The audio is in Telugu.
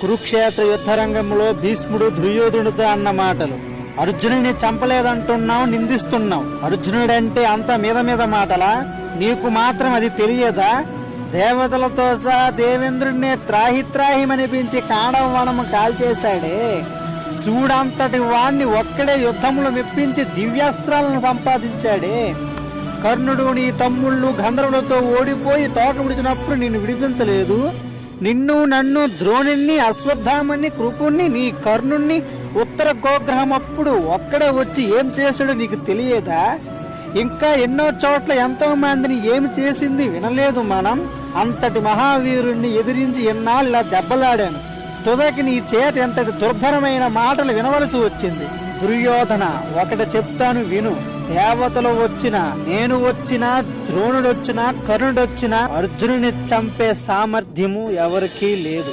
కురుక్షేత్ర యుద్ధరంగంలో భీష్ముడు దుర్యోధనుడితో అన్న మాటలు. అర్జునుడిని చంపలేదంటున్నావు నిందిస్తున్నావు. అర్జునుడంటే అంత మీద మీద మాటలా? నీకు మాత్రం అది తెలియదా? దేవతలతో సహా దేవేంద్రుడినే త్రాహి త్రాహిమనిపించి కాండవనము కాల్చేశాడే. శివుడంతటి వాణ్ణి ఒక్కడే యుద్ధములు మెప్పించి దివ్యాస్త్రాలను సంపాదించాడే. కర్ణుడు నీ తమ్ముళ్ళు గంధర్వులతో ఓడిపోయి తోక విడిచినప్పుడు నిన్ను విడిపించలేదు. నిన్ను నన్ను ద్రోణుణ్ణి అశ్వత్థామణ్ణి కృపుణ్ణి నీ కర్ణుణ్ణి ఉత్తర గోగ్రహం అప్పుడు ఒక్కడే వచ్చి ఏం చేశాడో నీకు తెలియదా? ఇంకా ఎన్నో చోట్ల ఎంతో మందిని ఏమి చేసింది వినలేదు మనం. అంతటి మహావీరుణ్ణి ఎదిరించి ఎన్నాళ్ళు ఇలా దెబ్బలాడాను. తుదకి నీ చేత ఎంతటి దుర్భరమైన మాటలు వినవలసి వచ్చింది. దుర్యోధన ఒకటి చెప్తాను విను. దేవతలు వచ్చినా నేను వచ్చినా ద్రోణుడొచ్చినా కర్ణుడొచ్చినా అర్జునుని చంపే సామర్థ్యము ఎవరికీ లేదు.